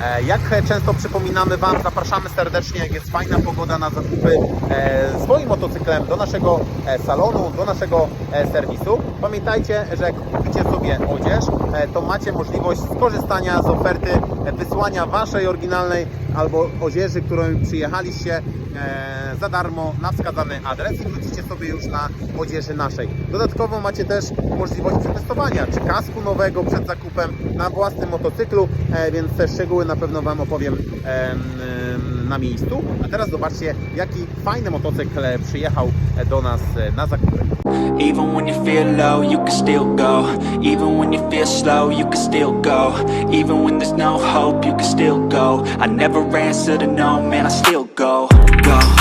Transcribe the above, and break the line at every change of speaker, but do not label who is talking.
E, Jak często przypominamy Wam, zapraszamy serdecznie, jak jest fajna pogoda na zakupy e, swoim motocyklem do naszego e, salonu, do naszego serwisu. Pamiętajcie, że jak kupicie sobie odzież, to macie możliwość skorzystania z oferty wysłania Waszej oryginalnej albo odzieży, którą przyjechaliście za darmo na wskazany adres i wrócicie sobie już na odzieży naszej. Dodatkowo macie też możliwość przetestowania czy kasku nowego przed zakupem na własnym motocyklu, więc szczegóły na pewno Wam opowiem em, em, na miejscu. A teraz zobaczcie, jaki fajny motocykl e, przyjechał e, do nas e, na zakupy.
Even when you feel low, you can still go. Even when you feel slow, you can still go. Even when there's no hope, you can still go. I never answer to no, man, I still. Go, go.